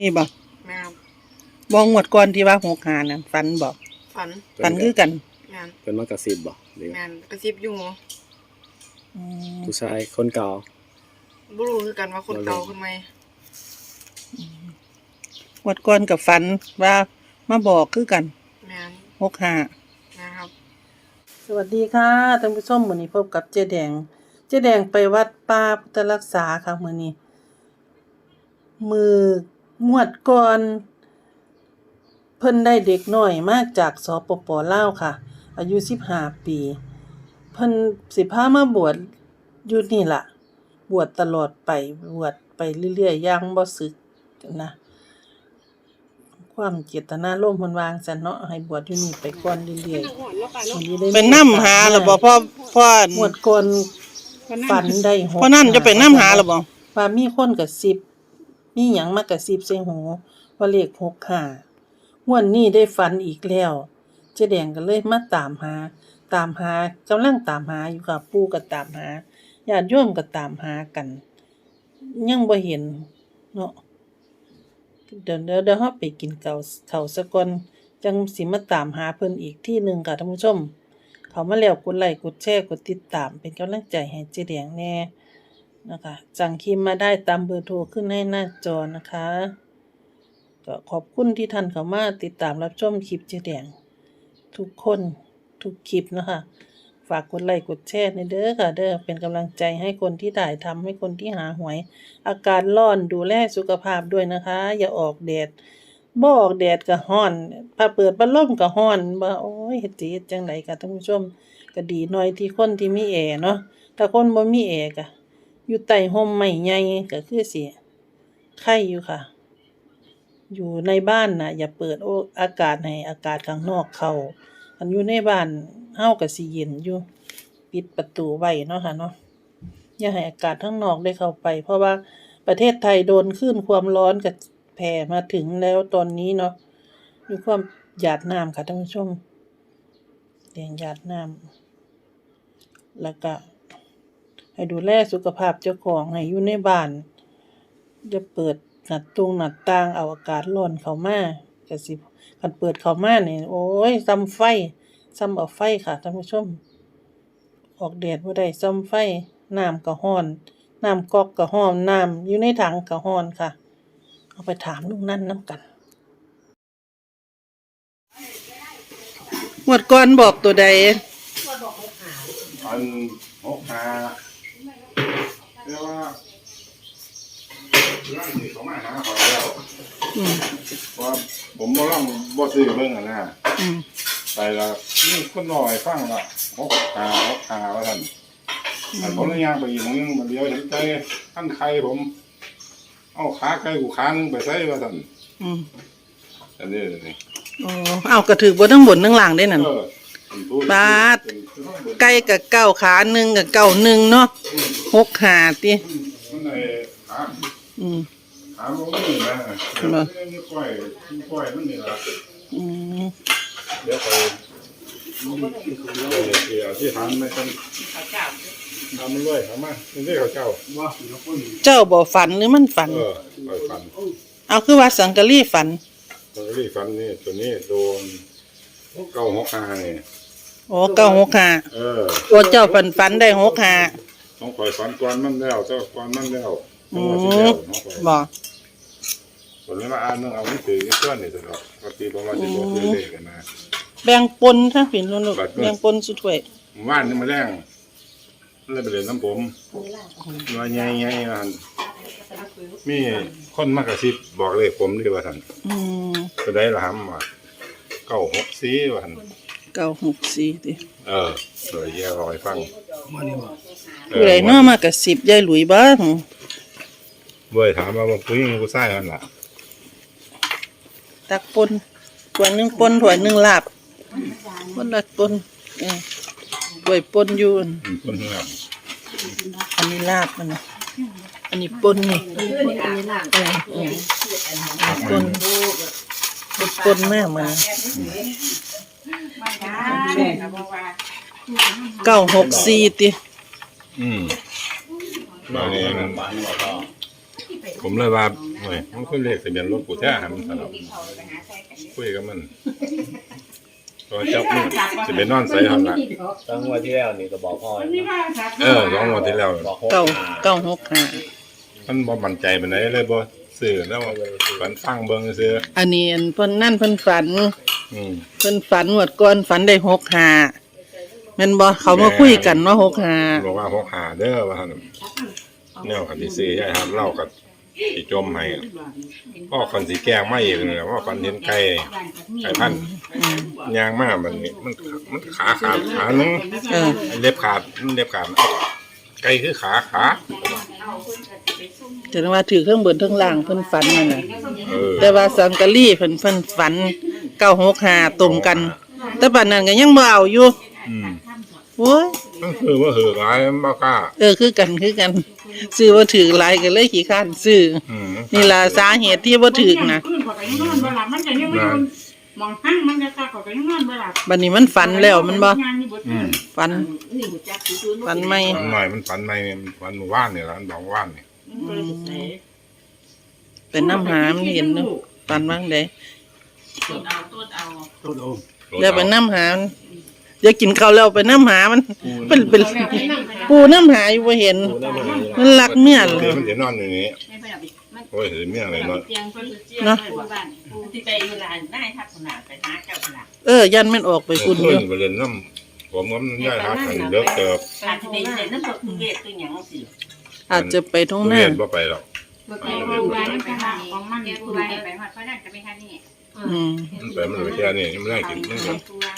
นี่บ่แม่ครับบ่งวดก่อนที่ว่าหกหานั่นฝันบ่ฝันฝันคือกันแม่นเป็นมากระซิบบอกหรือแม่นกระซิบอยู่อืมผู้ชายคนเก่าบ่รู้คือกันว่าคนเก่าคนใหม่งวดก่อนกับฝันว่ามาบอกคือกันแม่นหกหาแม่นครับ สวัสดีค่ะท่านผู้ชมมื้อนี้พบกับเจ๊แดง เจ๊แดงไปวัดป่าพุทธรักษาค่ะมื้อนี้มือ งวดก่อน เพิ่นได้เด็กน้อยมาจากสปปลาวค่ะ อายุ15ปี เพิ่นสิพามาบวชอยู่นี่ล่ะ บวชตลอดไปบวชไปเรื่อยๆอย่างบ่สึกนะความเจตนาร่วมเพิ่นวางซั่นเนาะให้บวชอยู่นี่ไปก่อนเรื่อยๆเป็นน้ำหาหรือบ่พ่อพ่อหมวดก่อนฝันได้หกพ่อนั่นจะเป็นน้ำหาหรือบ่ว่ามีคนกระซิบ มีหยังมากระซิบใส่หูว่าเลขหกห้างวดนี้ได้ฝันอีกแล้ว เจ๊แดงก็เลยมาตามหา ตามหากำลังตามหาอยู่ค่ะปู่ก็ตามหาญาติโยมก็ตามหากัน ยังบ่เห็นเนาะเดี๋ยวเดี๋ยวเดี๋ยวเราไปกินเก่าเฒ่าซะก่อนจังสิมาตามหาเพิ่นอีกที่หนึ่งค่ะท่านผู้ชม เขามาแล้วกดไลค์กดแชร์กดติดตามเป็นกำลังใจให้เจ๊แดงแน่ นะคะ สั่งครีมมาได้ตามเบอร์โทรขึ้นให้หน้าจอนะคะ ก็ขอบคุณที่ท่านเข้ามาติดตามรับชมคลิปเจ๊แดง ทุกคนทุกคลิปนะคะ ฝากกดไลค์กดแชร์ในเด้อค่ะ เด้อเป็นกำลังใจให้คนที่ถ่ายทำให้คนที่หาหวย อาการร้อนดูแลสุขภาพด้วยนะคะ อย่าออกแดดบ่ออกแดดก็ร้อนถ้าเปิดพัดลมก็ร้อนบ่โอ้ยเฮ็ดสิเฮ็ดจังไดก็ท่านผู้ชมก็ดีหน่อยที่คนที่มีแอร์เนาะถ้าคนบ่มีแอร์ก็ อยู่ใต้ร่มไม้ใหญ่ก็คือสิไข้อยู่ค่ะ อยู่ในบ้านนะอย่าเปิดโออากาศให้อากาศข้างนอกเข้าอันอยู่ในบ้านเฮาก็สิเย็นอยู่ ปิดประตูไว้เนาะค่ะเนาะอย่าให้อากาศข้างนอกได้เข้าไป เพราะว่าประเทศไทยโดนคลื่นความร้อนกับแผ่มาถึงแล้วตอนนี้เนาะมีความหยาดน้ำค่ะท่านผู้ชมเรียงหยาดน้ำแล้วก็ ให้ดูแลสุขภาพเจ้าของให้อยู่ในบ้านอย่าเปิดหน้าตุงหน้าต่างเอาอากาศร้อนเข้ามาก็สิคันเปิดเข้ามานี่โอ้ยซ้ำไฟซ้ำเอาไฟค่ะท่านผู้ชม ออกแดดบ่ได้ซ้ำไฟน้ำก็ร้อนน้ำก๊อกก็ร้อนน้ำอยู่ในถังก็ร้อนค่ะ เอาไปถามลุงนั่นน้ำกันหมดก่อนบอกตัวใดอันหกหา เรียกว่าร่างที่เขามาหาขอแล้วอืมเพราะผมบ่ร่องบ่ซื้อเบิ่งอะนะอืมไปแล้วนี่คนน้อยฟังละหกหาหกหาว่าท่านอันผมเลยย่างไปอีกหม้องนึงมาเดียวเห็นใจขั้นไข่ผม เอาขาไก่กูขาหนึงไปใส่ว่าท่านอืมอันนี้นี่โอ้เอากระถือบ่ทั้งบนทั้งล่างได้นั่นเออ บาดไก่กับเก้าขาหนึ่งกับเก้าหนึ่งเนาะหกขาติมันไอ้ขาอืมขาบ่มีนะเหรอเดี๋ยวนี้ก้อยก้อยมันนี่ล่ะอืมเดี๋ยวไปเดี๋ยวที่หันไม่ต้องทำมันด้วยทำมาเป็นเรื่องของเจ้าว่าเจ้าบ่ฝันหรือมันฝัน เออไปฟัน เอาคือว่าสังกะรีฝันตัวนี้ฟันนี่ตัวนี้โดนเก้าหกห้านี่ โอ้เก้าหกขาเออโอ้เจ้าฝันฝันได้หกขาต้องคอยฟันกวนมันแล้วเจ้ากวนมันแล้วอืต้องมว่าสิแล้วน้องคอยบ่ส่วนนี้มาอ่านเรื่องเอาหนังสือเพื่อนนี่ตลอดปกติผมว่าจะบอกเรื่อยๆกันนะ แบ่งปนทั้งผินลูกๆแบ่งปนสุดถ้วยว่านนี่มาแรงเลยไปเรียนน้ำผมว่าใหญ่ๆว่าหั่นมีคนมากระซิบบอกเลยผมดีว่าท่านอืมก็ได้ละหำว่าเก้าหกสี่ว่าท่าน เก้าหกสี่ติเออโดยแยกเอาไปฟังผู้ใดเนาะมากระสิบยายหลุยบ้างเว้ยถามว่าผู้หญิงผู้ชายกันล่ะตักปนถ้วยหนึงปนถ้วยหนึงลาบคนละปนเออถ้วยปนอยู่อั่นอืมคนเหือกอันนี้ลาบมันนะอันนี้ปนนี่เออเออปนปนปน แม่มาเก้าหกสี่ติอืมมาเนี่ยมันผมเลยว่าโอ้ยมันคือเลขทะเบียนรถกูแท้หันสลับคุยกับมันตัวเจ้ามือจะไปนอนใส่หันละตั้งงวันที่แล้วนี่ก็บอกพ่อเออสองวันที่แล้วบอกหเก้าห้เก้าหกห้ามันบ่มั่นใจปานไหนเลยบ่ซื้อแล้วฝันฟังเบิ่งซื้ออันนี้อันเพิ่นนั่นเพิ่นฝัน อืมเพิ่นฝันหวดก่อนฝันได้หกห้าแม่นบ่เขามาคุยกันว่าหกห้าบอกว่าพกหาเด้อว่าหั่นแนวคันสิซื้อยายหันเล่ากับสิจมให้พ่อคันสิแกล้งมาอีกนี่แหละว่าฝันเห็นไก่ไก่พันธุ์ย่างมาแบบนี้มันมันขาขาดขาหนึงเออเล็บขาดมันเล็บขาดไก่คือขาขาจะว่าถือเครื่องบนเครื่องล่างเพิ่นฝันนั่นน่ะ เออ แต่ว่าสังกะลี่เพิ่นเพิ่นฝัน เก้าหกห้าตรงกัน แต่บัดนั้นก็ยังบ่เอาอยู่อืมโอ้ยมันคือว่าหือร้ายมันบ่กล้าเออคือกันคือกันซื้อบ่ถือหลายก็เลยขี้ข้านซื้ออืมนี่ล่ะสาเหตุที่บ่ถือนะขึ้นเขาก็ยังนอนบ่หลับมันก็ยังไม่โดนมองหั่งมันก็ตาเขาก็ยังนอนบ่หลับบัดนี้มันฝันแล้วมันบ่งานนี่บ่อืมฝันฝันไหมฝันหน่อยมันฝันในมันฝันเมื่อว่านนี่ล่ะมันบอกว่านนี่เป็นน้ำหามนเห็นเนึฝันว่างได รถเดี๋ยวไปน้ำหามันเดี๋ยวกินข้าวแล้วไปน้ำหามัน เป็นเป็นปูน้ำหาอยู่บ่เห็นดูได้มาเลยมันรักเมียเดี๋เลยวยมันจะนอนอยู่นี่โอ้ยเห็นเมียอะไรนอนเนาะที่ไปเวลาได้ทักขนาดไปหาเจ้าขนาดเออ ยันมันออกไปคุณอเพิ่ยู่นไปเรียนน้ำผมก็มันย่ายหากันเลิกเติบอาจจะเป็นเด่นน้ำตกคือเวทตัวอย่างสิอาจจะไปท้องหเรีน้ายนบ่ไปหรอกบ่ไปโรงพยาบาลมันก็หาของมันเดี๋ยวกูกูไปไปไปวัดพระนั่นจะไม่ทันนี่ อืมมันไปมันไปแค่นี้ยังไม่ได้กินมันก็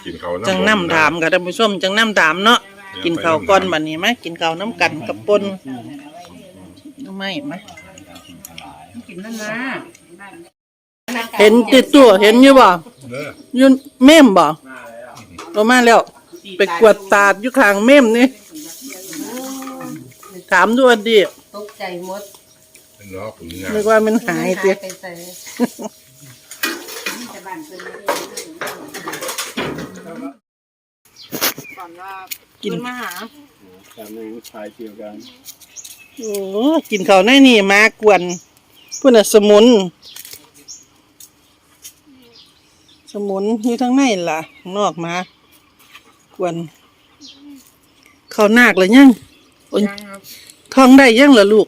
กินข้าวน้ำจังน้ำถามกับท่านผู้ชมจังน้ำถามเนาะกินข้าวก่อนบัดนี้ไหมกินข้าวน้ำกันกับปนไม่ไหมกินนั่นนะเห็นติดตัวเห็นอยู่บ่เด้ออยืนเม่มบ่ลงมาแล้ว ไปกวดตาดอยู่ข้างเม่มนี่ถามด้วยดิตกใจหมดเป็นเนาะผมเนี่ยนึกว่ามันหายเตียไปใส่านเพิ่นฝันว่ากินมาหาจำในชายเกี่ยวกันโอ้กินเขาวในนี่มากวนพุ่นน่ะสมุน สมุนอยู่ทั้งในล่ะข้างนอกมากวนข้านาคเลยยังโอ้ยยังครับท้องได้ยังเหรอลูก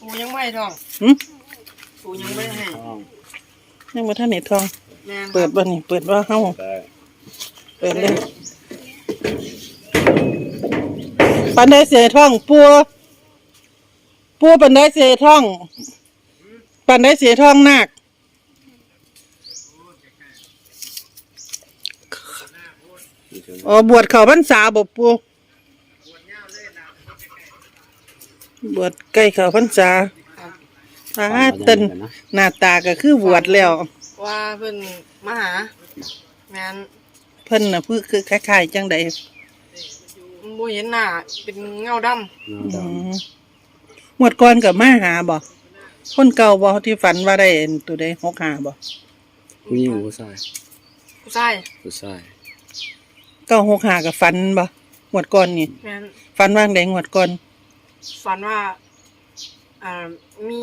ปูยังไม่ท้องหึปูยังไม่ให้งยังบ่ทันได้ท้อง เปิดบ่นี่เปิดว่าเฮาได้เปิดเลยปันได้เสียท้องปัวปัวปันได้เสียท้อง ปันได้เสียท้องนาคอ๋อบวชเข้าพรรษาบ่ปัวบวชใกล้เข้าพรรษาอ่าเต้นหน้าตาก็คือบวชแล้ว ว่าเพิ่นมาหาแม่นเพิ่นน่ะคือคือคล้ายๆจังใดบ่เห็นหน้าเป็นเงาดำอืมหมวดก่อนกับมาหาบ่คนเก่าบ่ที่ฝันว่าได้เห็นตัวใดหกหาบ่ผู้หญิงผู้ชายผู้ชายผู้ชายเก้าหกหากับฝันบ่หมวดก่อนนี่แม่นฝันว่างใดหมวดก่อนฝันว่าอ่ามี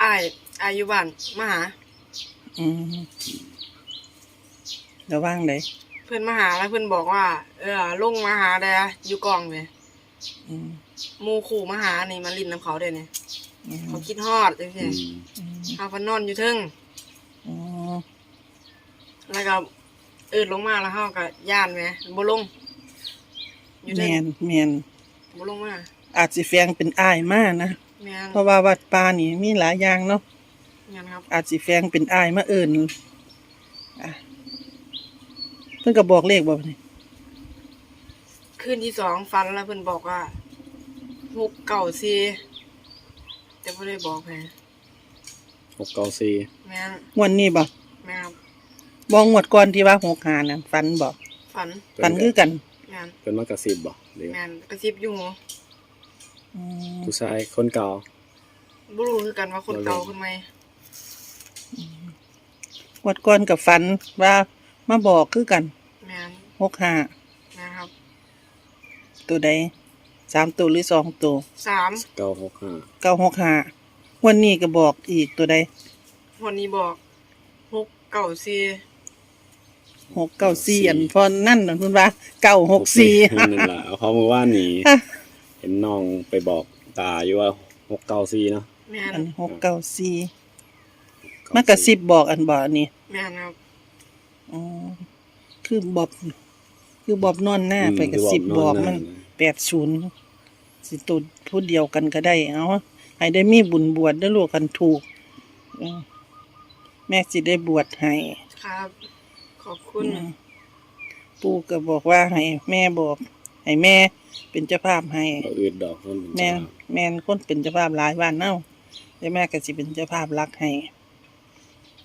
อ้ายอายุบ้านมาหา อืมแล้วว่างใดเพื่อนมาหาแล้วเพื่อนบอกว่า เออลงมาหาได้อยู่กองเลยอืมหมูขู่มาหานี่มาลินน้ำเขาเด้เนี่ยอืมเขาคิดฮอดจังซี่อืมข้าพันนอนอยู่เทึงอ๋อแล้วก็เอิดลงมาแล้วเฮาก็ย่านแหมบ่ลงอยู่แมเทึงนแมนบ่ลงมาอาจสิแฝงเป็นอ้ายมานะ แม่นเพราะว่าวัดป่านี่มีหลายอย่างเนาะ งั้นครับอาจสิแฝงเป็นอ้ายมาเอิ้นอะเพิ่นก็บอกเลขบ่นี่คืนที่สองฝันแล้วเพิ่นบอกว่าหกเก่าซีแต่บ่ได้บอกแหมหกเก้าสี่แม่นงวดนี้บ่แม่นครับบ่งวดก่อนที่ว่าหกหานั่นฝันบ่ฝันฝันคือกันแม่นเป็นมากระสิบบ่หรือแม่นกระซิบอยู่หูอืมผู้ชายคนเก่า บ่รู้คือกันว่าคนเก่าคนใหม่ งวดก่อนกับฝันว่ามาบอกคือกันแม่นหกห้าแม่นครับตัวใดสามตัวหรือสองตัวสามเก้าหกห้าเก้าหกห้าวันนี้ก็บอกอีกตัวใดวันนี้บอกหกเก่าซีหกเก้าสี่อันพอนั่นน่ะคุณว่าเก้าหกสี่นั่นล่ะเพราะเมื่อวานนี้ฮะเห็นน้องไปบอกตาอยู่ว่าหกเก้าสี่เนาะแม่นอันหกเก้าสี่ มากระซิบบอกอันบ่อันนี้แม่นครับอ๋อคือบอบ คือบอบนอนหน้าไปกระซิบบอกมันแปดศูนย์สิตุดพูดเดียวกันก็ได้ เอาให้ได้มีบุญบวชได้ลูกกันถูกอืมแม่สิได้บวชให้ ครับ ขอบคุณอืมปู่ก็บอกว่าให้แม่บอก ให้แม่เป็นเจ้าภาพให้ เอาอืดดอกเพิ่นเป็นแม่เจ้าภาพแม่นคนเป็นเจ้าภาพหลายบ้านเน่าแต่แม่ก็สิเป็นเจ้าภาพรักให้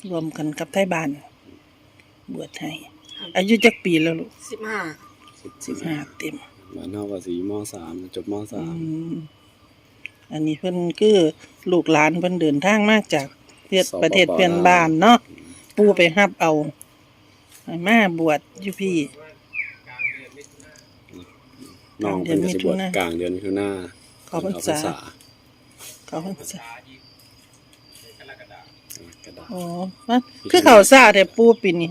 รวมกันกับไทยบ้าน บวชให้อายุจักปีแล้วลูกสิบห้าสิบห้าเต็มบ้านเฮาก็สิมสามจบมสาอืมมอันนี้เพิ่นคือลูกหลานเพิ่นเดินทางมาจากเพื่อนประเทศเพื่อนบ้านเนาะปู่ไปรับเอาให้มาบวชอยู่พี่น้องเพิ่นก็สิบวชกลางเดือนมิถุนาขอพรรษาเขาเพิ่นจะกรกฎาคม อ๋อว่าคือเขาซาแต่ปู่ปีนี้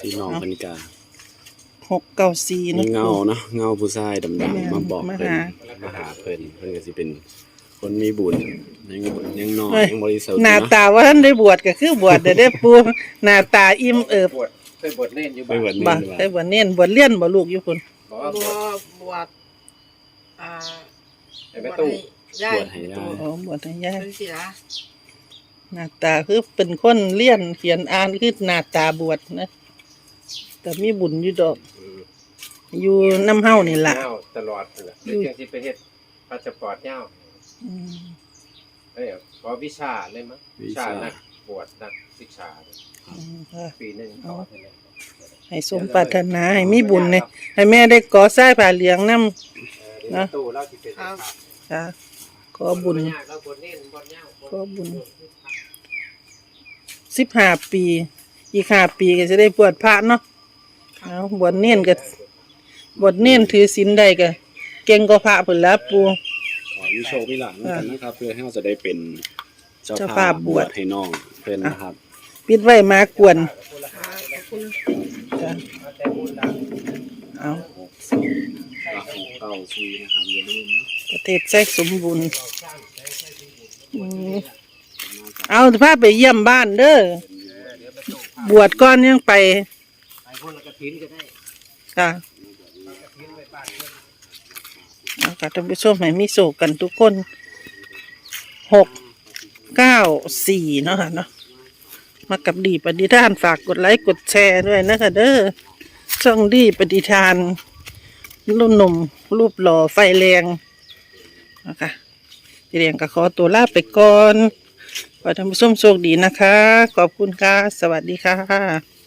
สีน้องเพิ่นก็หกเก้าสี่มีเนาะเงาเนาะเงาผู้ชายดำแม่นๆมาบอกมาเพิ่นหามาหาเพิ่นเพิ่นก็สิเป็นคนมีบุญยังยังน้อยเอ้ยยังบริสุทธิ์หน้าเนาะตาว่าท่านได้บวชก็คือบวชได้ได้ปู่หน้าตาอิ่มเอิบเคยบทเล่นอยู่ไปบ้านบวชบ่เนรได้บวชเน้นบวชเลี้ยนบ่ลูกอยู่พุ่นบอกว่าบับววชบวชอ่าให้แม่ตู้ ย่ายบวชให้ย่าอ๋อบวชให้ยาย เป็นเสียหน้าตาคือเป็นคนเลี้ยนเขียนอ่านคือหน้าตาบวชนะ แต่มีบุญอยู่ดอกอยู่น้ำเฮานี่ล่ะเงาตลอดนั่นแหละคือจังสิไปเฮ็ดพาสปอร์ตเงาอืมเอ้ยขอวิชาเลยมั้งวิวิชาชานักบวชนักศึกษาอืมค่ะปีหนึงเขาเท่านั้นให้สมปรารถนาให้มีบุญเนี่ยให้แม่ได้ก่อสร้างผ้าเหลืองนำเออเดี๋ยวแม่ตู้เราสิเป็น ครับค่ะข อบุญยากเราบทเล่นบทเงาขอบุญสิบห้าปี อีกห้าปีก็จะได้บวชพระเนาะเอาบวชเน้นก็บวชเน้นถือศีลได้ก็เก่งกว่าพระพุ่นละปูขอมีโชคมีลาภนำกันนะครับ เพื่อให้เราจะได้เป็นเจ้าเจ้าภาภาพพบบววชชให้น้องเพิ่นนะครับ ปิดไว้มากวนครับขอบคุณจ้ะเอาหกสองหกเก้าสี่นะครับอย่าลืมเนาะ ประเทศใช้สมบูรณ์อืมเอาพาไปเยี่ยมบ้านเด้อ บวชก่อนยังไปไปคนละกระถินก็ได้ค่ะเอาค่ะท่านผู้ชมให้มีโศกกันทุกคน หก เก้า สี่เนาะค่ะเนาะ มากับดีปฏิทานฝากกดไลค์กดแชร์ด้วยนะคะเด้อ ช่องดีปฏิทานรุ่นหนุ่มรูปหล่อไฟแรง นะคะทีเรียงก็ขอตัวลาไปก่อนขอให้ท่านผู้ชมโชคดีนะคะ ขอบคุณค่ะ สวัสดีค่ะ